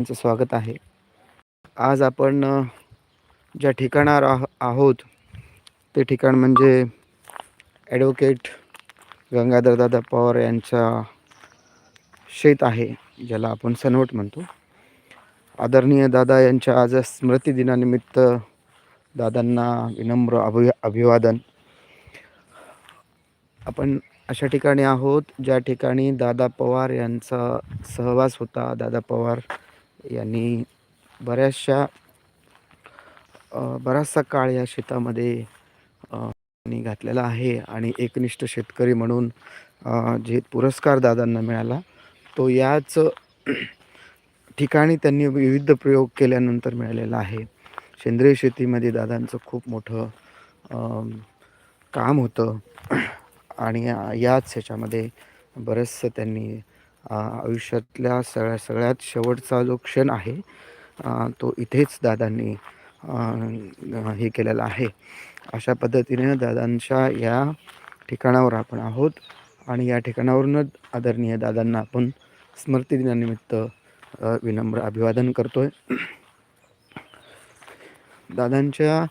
तुमचं स्वागत आहे. आज आपण ज्या ठिकाणावर आह आहोत ते ठिकाण म्हणजे ॲडव्होकेट गंगाधर दादा पवार यांचा शेत आहे ज्याला आपण सनवट म्हणतो. आदरणीय दादा यांच्या आज स्मृतिदिनानिमित्त दादांना विनम्र अभि अभिवादन. आपण अशा ठिकाणी आहोत ज्या ठिकाणी दादा पवार यांचा सहवास होता. दादा पवार यांनी बऱ्याचशा बराचसा काळ या शेतामध्ये त्यांनी घातलेला आहे आणि एकनिष्ठ शेतकरी म्हणून जे पुरस्कार दादांना मिळाला तो याच ठिकाणी त्यांनी विविध प्रयोग केल्यानंतर मिळालेला आहे. सेंद्रिय शेतीमध्ये दादांचं खूप मोठं काम होतं. आणि याच ह्याच्यामध्ये बरंचसं त्यांनी आयुष्यातल्या सगळ्या सगळ्यात शेवटचा जो क्षण आहे तो इथेच दादांनी हे केलेला आहे. अशा पद्धतीने दादांच्या या ठिकाणावर आपण आहोत आणि या ठिकाणावरूनच आदरणीय दादांना आपण स्मृतिदिनानिमित्त विनम्र अभिवादन करतोय. दादांच्या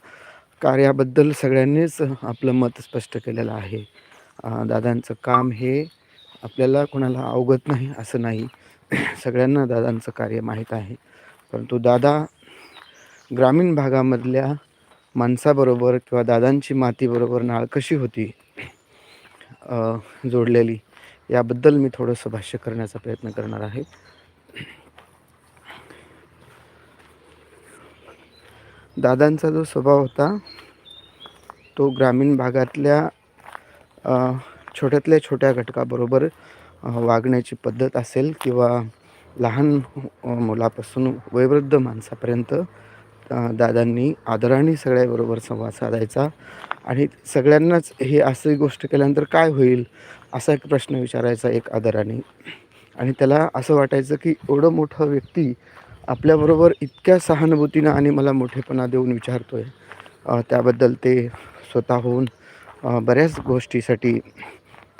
कार्याबद्दल सगळ्यांनीच आपलं मत स्पष्ट केलेलं आहे. दादांचं काम हे आपल्याला कोणाला अवगत नाही असं नाही. सगळ्यांना दादांचं कार्य माहीत आहे. परंतु दादा ग्रामीण भागामधल्या माणसाबरोबर किंवा दादांची मातीबरोबर नाळ कशी होती जोडलेली याबद्दल मी थोडंसं भाष्य करण्याचा प्रयत्न करणार आहे. दादांचा जो स्वभाव होता तो ग्रामीण भागातल्या छोट्यातल्या छोट्या घटकाबरोबर वागण्याची पद्धत असेल किंवा लहान मुलापासून वयवृद्ध माणसापर्यंत दादांनी आदराने सगळ्याबरोबर संवाद साधायचा. आणि सगळ्यांनाच हे असं गोष्ट केल्यानंतर काय होईल असा एक प्रश्न विचारायचा एक आदराने. आणि त्याला असं वाटायचं की एवढं मोठं व्यक्ती आपल्याबरोबर इतक्या सहानुभूतीनं आणि मला मोठेपणा देऊन विचारतोय. आहे त्याबद्दल ते स्वतःहून बऱ्याच गोष्टीसाठी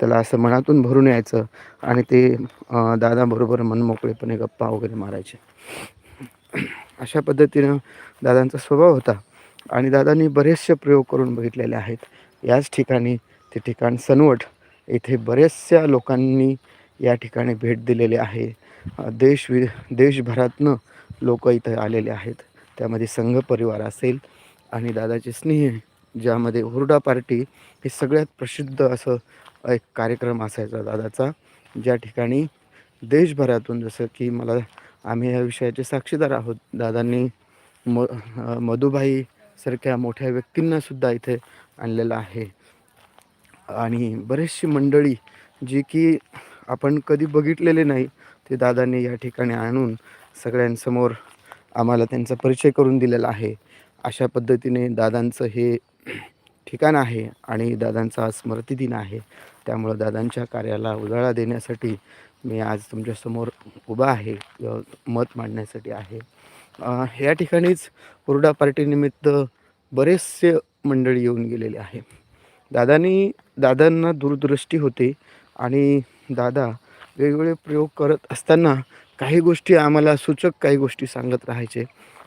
त्याला असं मनातून भरून यायचं आणि ते दादाबरोबर मनमोकळेपणे गप्पा वगैरे मारायचे. अशा पद्धतीनं दादांचा स्वभाव होता आणि दादांनी बरेचसे प्रयोग करून बघितलेले आहेत. याच ठिकाणी ते ठिकाण सनवट येथे बऱ्याचशा लोकांनी या ठिकाणी भेट दिलेली आहे. देश वि देशभरातनं लोक इथं आलेले आहेत. त्यामध्ये संघ परिवार असेल आणि दादाचे स्नेह ज्यामध्ये हुरडा पार्टी हे सगळ्यात प्रसिद्ध असं एक कार्यक्रम असायचा दादाचा ज्या ठिकाणी देशभरातून जसं की मला आम्ही या विषयाचे साक्षीदार आहोत. दादांनी म मधुबाई सारख्या मोठ्या व्यक्तींनासुद्धा इथे आणलेलं आहे. आणि बरेचशी मंडळी जी की आपण कधी बघितलेले नाही ते दादांनी या ठिकाणी आणून सगळ्यांसमोर आम्हाला त्यांचा परिचय करून दिलेला आहे. अशा पद्धतीने दादांचं हे ठिकाण आहे आणि दादांचा स्मृतिदिन आहे. त्यामुळं दादांच्या कार्याला उजाळा देण्यासाठी मी आज तुमच्यासमोर उभा आहे मत मांडण्यासाठी आहे. या ठिकाणीच हुरडा पार्टीनिमित्त बरेचसे मंडळी येऊन गेलेले आहे दादांनी दादांना दूरदृष्टी होते आणि दादा वेगवेगळे प्रयोग करत असताना काही गोष्टी आम्हाला सूचक काही गोष्टी सांगत राहायचे.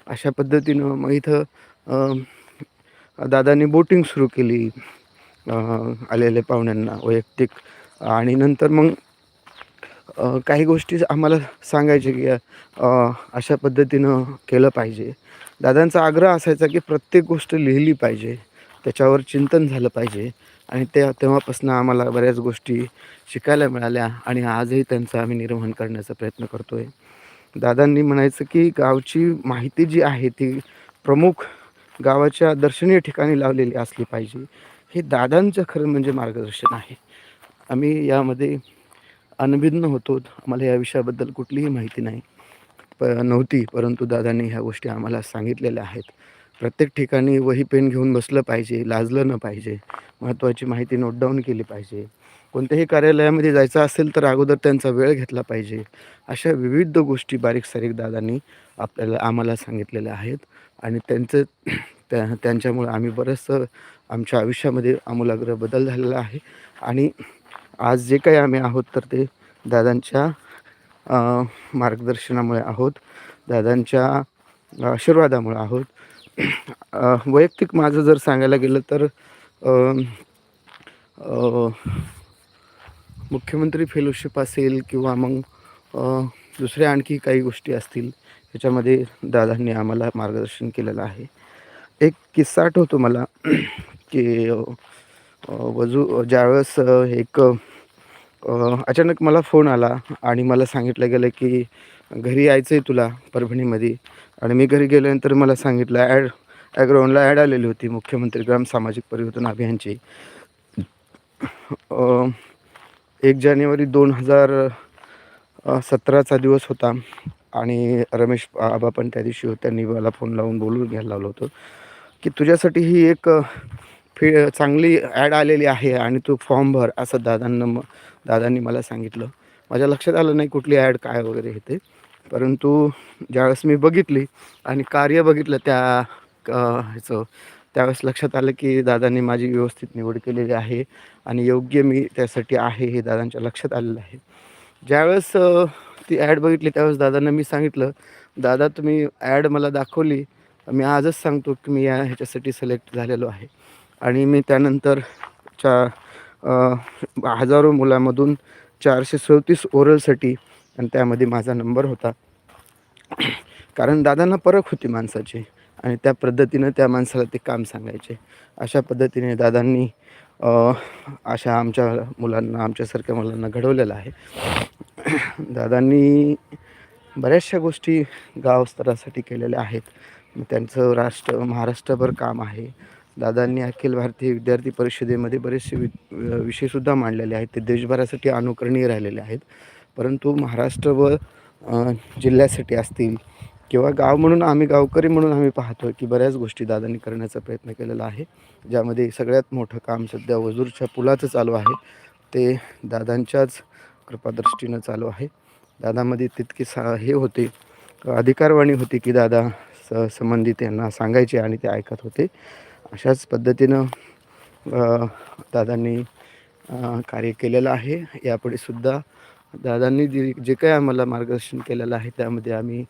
अशा पद्धतीनं मग इथं दादांनी बोटिंग सुरू केली. आलेले पाहुण्यांना वैयक्तिक. आणि नंतर मग काही गोष्टी आम्हाला सांगायचे की अशा पद्धतीनं केलं पाहिजे. दादांचा आग्रह असायचा की प्रत्येक गोष्ट लिहिली पाहिजे. त्याच्यावर चिंतन झालं पाहिजे. आणि त्या तेव्हापासून आम्हाला बऱ्याच गोष्टी शिकायला मिळाल्या आणि आजही त्यांचं आम्ही निर्वहन करण्याचा प्रयत्न करतो आहे दादांनी म्हणायचं की गावची माहिती जी आहे ती प्रमुख गावाच्या दर्शनीय ठिकाणी लावलेली असली पाहिजे. हे दादांचं खरं म्हणजे मार्गदर्शन आहे. आम्ही यामध्ये अनभिन्न होतो. आम्हाला या विषयाबद्दल कुठलीही माहिती नाही. प नव्हती परंतु दादांनी ह्या गोष्टी आम्हाला सांगितलेल्या आहेत. प्रत्येक ठिकाणी वही पेन घेऊन बसलं पाहिजे लाजलं न पाहिजे. महत्त्वाची माहिती नोट डाऊन केली पाहिजे. कोणत्याही कार्यालयामध्ये जायचं असेल तर अगोदर त्यांचा वेळ घेतला पाहिजे. अशा विविध गोष्टी बारीक सारीक दादांनी आपल्याला आम्हाला सांगितलेल्या आहेत. आणि त्यांचं त्या त्यांच्यामुळे आम्ही बरंचसं आमच्या आयुष्यामध्ये आमूलाग्र बदल झालेला आहे. आणि आज जे काही आम्ही आहोत तर ते दादांच्या मार्गदर्शनामुळे आहोत. दादांच्या आशीर्वादामुळे आहोत. वैयक्तिक माझं जर सांगायला गेलं तर मुख्यमंत्री फेलोशिप असेल किंवा मग दुसऱ्या आणखी काही गोष्टी असतील याच्यामध्ये दादांनी आम्हाला मार्गदर्शन केलेलं आहे. एक किस्सा आठवतो मला की वजू ज्यावेळेस एक अचानक मला फोन आला आणि मला सांगितलं गेलं की घरी यायचं आहे तुला परभणीमध्ये. आणि मी घरी गेल्यानंतर मला सांगितलं ॲड ॲग्राऊंडला ॲड आलेली होती मुख्यमंत्री ग्राम सामाजिक परिवर्तन अभियानची. एक जानेवारी दोन हजार सतराचा दिवस होता आणि रमेश आबा पण त्या दिवशी त्यांनी मला फोन लावून बोलून घ्यायला लावलं होतं. की तुझ्यासाठी ही एक फी चांगली ॲड आलेली आहे आणि तू फॉर्म भर असं दादांना म दादांनी मला सांगितलं. माझ्या लक्षात आलं नाही कुठली ॲड काय वगैरे हे ते. परंतु ज्यावेळेस मी बघितली आणि कार्य बघितलं त्या ह्याचं त्यावेळेस लक्षात आलं की दादांनी माझी व्यवस्थित निवड केलेली आहे आणि योग्य मी त्यासाठी आहे हे दादांच्या लक्षात आलेलं आहे. ज्यावेळेस ती ॲड बघितली त्यावेळेस दादांना मी सांगितलं दादा तुम्ही ॲड मला दाखवली मी आजच सांगतो की मी या ह्याच्यासाठी सिलेक्ट झालेलो आहे. आणि मी त्यानंतर च्या हजारो मुलामधून चारशे चौतीस ओरलसाठी आणि त्यामध्ये माझा नंबर होता. कारण दादांना परख होती माणसाची आणि त्या पद्धतीनं त्या माणसाला ते काम सांगायचे. अशा पद्धतीने दादांनी अशा आमच्या मुलांना आमच्यासारख्या मुलांना घडवलेलं आहे. दादांनी बऱ्याचशा गोष्टी गावस्तरासाठी केलेल्या आहेत. त्यांचं राष्ट्र महाराष्ट्रभर काम आहे. दादांनी अखिल भारतीय विद्यार्थी परिषदेमध्ये बरेचसे वि विषयसुद्धा मांडलेले आहेत. ते देशभरासाठी अनुकरणीय राहिलेले आहेत. परंतु महाराष्ट्र व जिल्ह्यासाठी असतील किंवा गाव म्हणून आम्ही गावकरी म्हणून आम्ही पाहतो की बऱ्याच गोष्टी दादांनी करण्याचा प्रयत्न केलेला आहे. ज्यामध्ये सगळ्यात मोठं काम सध्या वजूरच्या पुलाचं चालू आहे. ते दादांच्याच कृपादृष्टीनं चालू आहे. दादामध्ये तितकी सा हे होते अधिकारवाणी होती की दादा संबंधित यांना सांगायचे आणि ते ऐकत होते. अशाच पद्धतीनं दादांनी कार्य केलेलं आहे. यापुढे सुद्धा दादांनी जे जे काही आम्हाला मार्गदर्शन केलेलं आहे त्यामध्ये आम्ही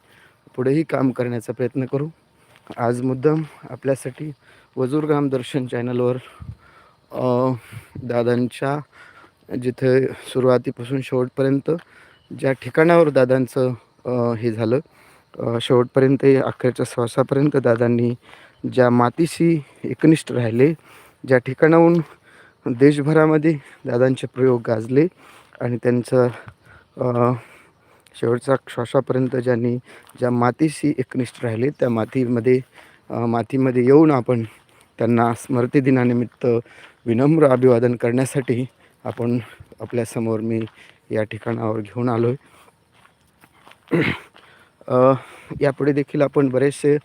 पुढेही काम करण्याचा प्रयत्न करू. आज मुद्दाम आपल्यासाठी वजूर ग्राम दर्शन चॅनलवर दादांच्या जिथे सुरुवातीपासून शेवटपर्यंत ज्या ठिकाणावर दादांचं हे झालं शेवटपर्यंत अखेरच्या श्वासापर्यंत दादांनी ज्या मातीशी एकनिष्ठ राहिले ज्या ठिकाणाहून देशभरामध्ये दादांचे प्रयोग गाजले आणि त्यांचं शेवटचा श्वासापर्यंत ज्यांनी ज्या मातीशी एकनिष्ठ राहिले त्या मातीमध्ये मातीमध्ये येऊन आपण त्यांना स्मृतिदिनानिमित्त विनम्र अभिवादन करण्यासाठी आपण आपल्यासमोर मी या ठिकाणावर घेऊन आलो आहे यापुढे देखील आपण बरेचसे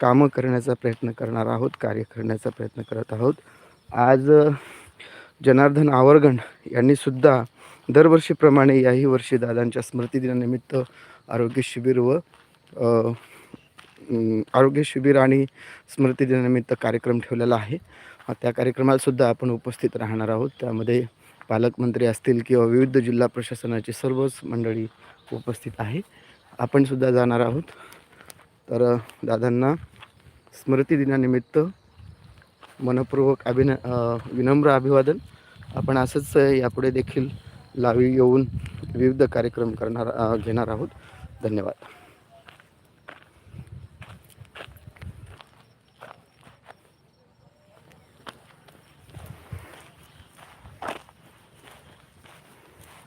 कामं करण्याचा प्रयत्न करणार आहोत कार्य करण्याचा प्रयत्न करत आहोत. आज जनार्दन आवर्गण यांनीसुद्धा दरवर्षीप्रमाणे याही वर्षी दादांच्या स्मृतिदिनानिमित्त आरोग्य शिबिर व आरोग्य शिबिर आणि स्मृतिदिनानिमित्त कार्यक्रम ठेवलेला आहे. त्या कार्यक्रमालासुद्धा आपण उपस्थित राहणार आहोत. त्यामध्ये पालकमंत्री असतील किंवा विविध जिल्हा प्रशासनाची सर्वच मंडळी उपस्थित आहे. आपण सुद्धा जाणार आहोत. तर दादांना स्मृतिदिनानिमित्त मनपूर्वक अभिन विनम्र अभिवादन. आपण असंच यापुढे देखील लावी येऊन विविध कार्यक्रम करणार घेणार आहोत. धन्यवाद.